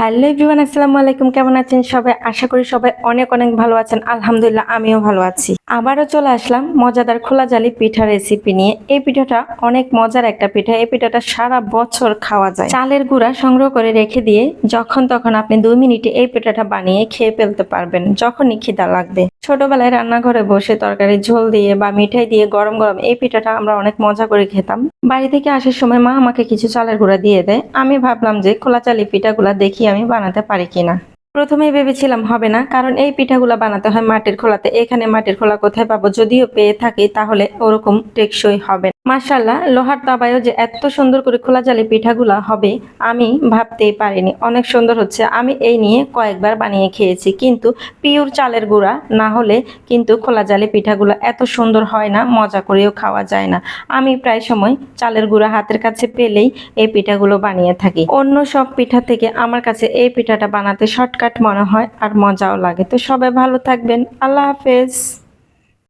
Hello everyone, আসসালামু আলাইকুম। কেমন আছেন সবাই? আশা করি সবাই অনেক অনেক ভালো আছেন। আলহামদুলিল্লাহ, আমিও ভালো আছি। আবারও চলে আসলাম মজাদার খোলা জালি পিঠা রেসিপি নিয়ে। এই পিঠাটা অনেক মজার একটা পিঠা। এই পিঠাটা সারা বছর খাওয়া যায়। চালের গুঁড়া সংগ্রহ করে রেখে দিয়ে যখন তখন আপনি দুই মিনিটে এই পিঠাটা বানিয়ে খেয়ে ফেলতে পারবেন, যখনই খিদা লাগবে। ছোটবেলায় রান্নাঘরে বসে তরকারি ঝোল দিয়ে বা মিঠাই দিয়ে গরম গরম এই পিঠাটা আমরা অনেক মজা করে খেতাম। বাড়ি থেকে আসার সময় মা আমাকে কিছু চালের গুঁড়া দিয়ে দেয়। আমি ভাবলাম যে খোলা চালি পিঠাগুলা দেখি আমি বানাতে পারি কিনা। প্রথমেই ভেবেছিলাম হবে না, কারণ এই পিঠাগুলা বানাতে হয় মাটির খোলাতে। এখানে মাটির খোলা কোথায় পাবো? যদিও পেয়ে থাকি, তাহলে ওরকম টেকসই হবে মাশাল্লাহ লোহার তাবায়ও যে এত সুন্দর করে খোলা জালে পিঠাগুলা হবে, আমি ভাবতেই পারিনি। অনেক সুন্দর হচ্ছে। আমি এই নিয়ে কয়েকবার বানিয়ে খেয়েছি, কিন্তু পিওর চালের গুঁড়া না হলে কিন্তু খোলা জালি পিঠাগুলো এত সুন্দর হয় না, মজা করেও খাওয়া যায় না। আমি প্রায় সময় চালের গুঁড়া হাতের কাছে পেলেই এই পিঠাগুলো বানিয়ে থাকি। অন্য সব পিঠা থেকে আমার কাছে এই পিঠাটা বানাতে শর্টকাট মনে হয় আর মজাও লাগে। তো সবাই ভালো থাকবেন। আল্লাহ হাফেজ।